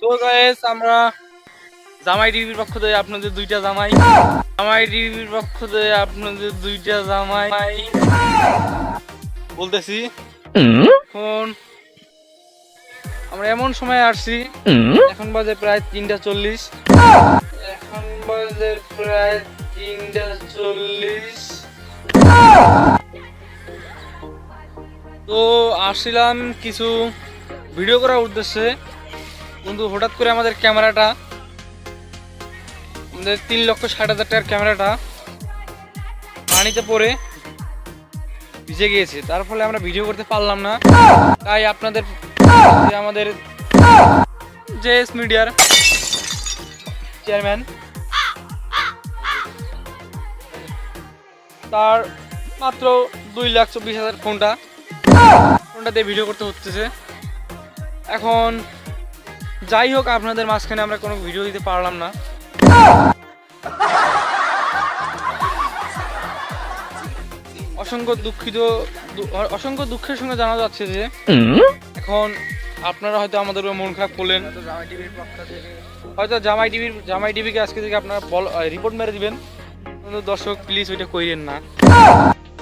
তো গাইস আমরা জামাই টিভির পক্ষ থেকে আপনাদের দুইটা জামাই। জামাই টিভির পক্ষ থেকে আপনাদের দুইটা জামাই। বলতেছি, এখন আমরা এমন সময় আসছি, এখন বাজে প্রায় তিনটা চল্লিশ। এখন বাজে প্রায় তিনটা চল্লিশ। তো আসছিলাম কিছু ভিডিও করার উদ্দেশ্যে কিন্তু হঠাৎ করে আমাদের ক্যামেরাটা, আমাদের তিন লক্ষ ষাট হাজার টাকার ক্যামেরাটা পানিতে পড়ে ভিজে গিয়েছে। তার ফলে আমরা ভিডিও করতে পারলাম না। তাই আপনাদের আমাদের জেএস মিডিয়ার চেয়ারম্যান, তার মাত্র দুই লাখ চব্বিশ হাজার ফোনটা ফোনটা দিয়ে ভিডিও করতে হচ্ছে। এখন যাই হোক আপনাদের মাঝখানে আমরা কোনো ভিডিও দিতে পারলাম না। অসংখ্য দুঃখিত দু- অসংখ্য দুঃখের সঙ্গে জানা যাচ্ছে যে এখন আপনারা হয়তো আমাদের উপর মন খারাপ করলেন। হয়তো জামাই টিভির জামাই টিভিকে আজকে থেকে আপনারা বল রিপোর্ট মেরে দিবেন। দর্শক প্লিজ ওইটা কইরেন না।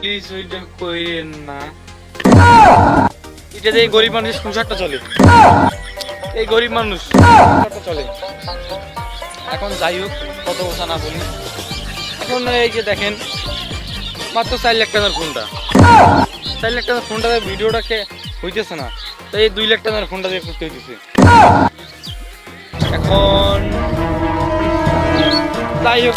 প্লিজ ওইটা কইরেন না। এটা দিয়ে গরিব মানুষের সংসারটা চলে। এই গরিব মানুষ সংসারটা চলে। এখন যাই হোক, কত কথা না বলি। এখন এই যে দেখেন, মাত্র চার লাখ টাকার ফোনটা। চার লাখ টাকার ফোনটা ভিডিওটাকে হইতেছে না তাই এই দুই লাখ টাকার ফোনটা দিয়ে করতে হইতেছে। এখন যাই হোক